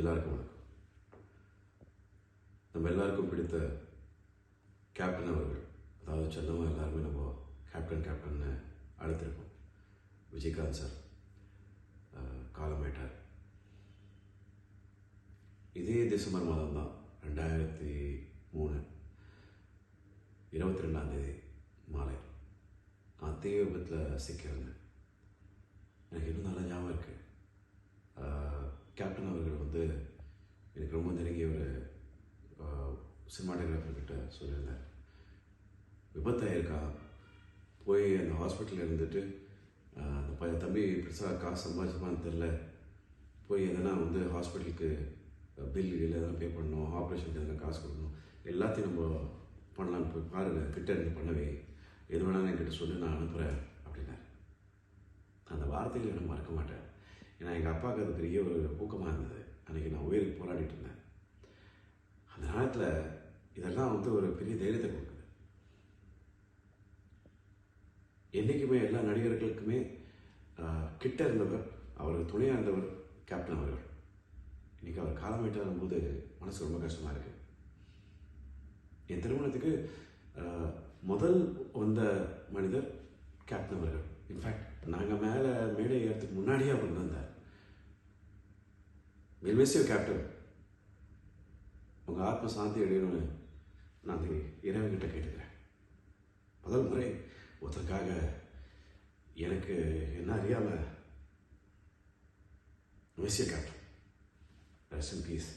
எல்லாருக்கும் வணக்கம். நம்ம எல்லாருக்கும் பிடித்த கேப்டன் அவர்கள் அதாவது செல்லமாக எல்லாருமே நம்ம கேப்டன் கேப்டன்னு அழைத்திருக்கோம் விஜயகாந்த் சார் காலமேட்டார் காலமாயிட்டார். இதே டிசம்பர் மாதம் தான் ரெண்டாயிரத்தி மூணு இருபத்தி ரெண்டாம் தேதி மாலை. நான் தீ விபத்தில் சிக்கியிருந்தேன். எனக்கு இன்னும் நல்லா கேப்டன் அவர்கள் வந்து எனக்கு ரொம்ப நெருங்கிய ஒரு சினிமாட்டோகிராஃபர் கிட்ட சொல்லியிருந்தார். விபத்தாயிருக்கா? போய் அந்த ஹாஸ்பிட்டலில் இருந்துட்டு அந்த பையன் தம்பி பெருசாக காசு சம்பாதிச்சமான்னு தெரில போய் எதனா வந்து ஹாஸ்பிட்டலுக்கு பில் இல்லை எதனா பே பண்ணணும் ஆப்ரேஷனுக்கு எதனா காசு கொடுக்கணும் எல்லாத்தையும் நம்ம பண்ணலாம் போய் பாருங்கள் கிட்ட இருந்து பண்ணவே. எது வேணாலும் என்கிட்ட சொல்லி நான் அனுப்புகிறேன் அப்படின்னார். அந்த வார்த்தையில் நான் மறக்க மாட்டேன். ஏன்னா எங்கள் அப்பாவுக்கு அது பெரிய ஒரு ஊக்கமாக இருந்தது. அன்றைக்கி நான் உயிருக்கு போராடிட்டு இருந்தேன். அந்த நேரத்தில் இதெல்லாம் வந்து ஒரு பெரிய தைரியத்தை கொடுக்குது. என்றைக்குமே எல்லா நடிகர்களுக்குமே கிட்ட இருந்தவர் அவருக்கு துணையாக இருந்தவர் கேப்டன் அவர்கள். இன்னைக்கு அவர் காலமாயிட்டாரும் போது மனசு ரொம்ப கஷ்டமாக இருக்குது என் திருமணத்துக்கு முதல் வந்த மனிதர் கேப்டன் அவர்கள். இன்ஃபேக்ட் நாங்கள் மேலே மேடை ஏறத்துக்கு முன்னாடியே அவர் வந்தார் வில் மிஸ் யூ கேப்டன் உங்கள் ஆத்ம சாந்தி அடையணும்னு நான் அந்த இறைவன்கிட்ட கேட்டுக்கிறேன். முதல் முறை ஒருத்தருக்காக எனக்கு என்ன அறியாமல் miss you captain rest in peace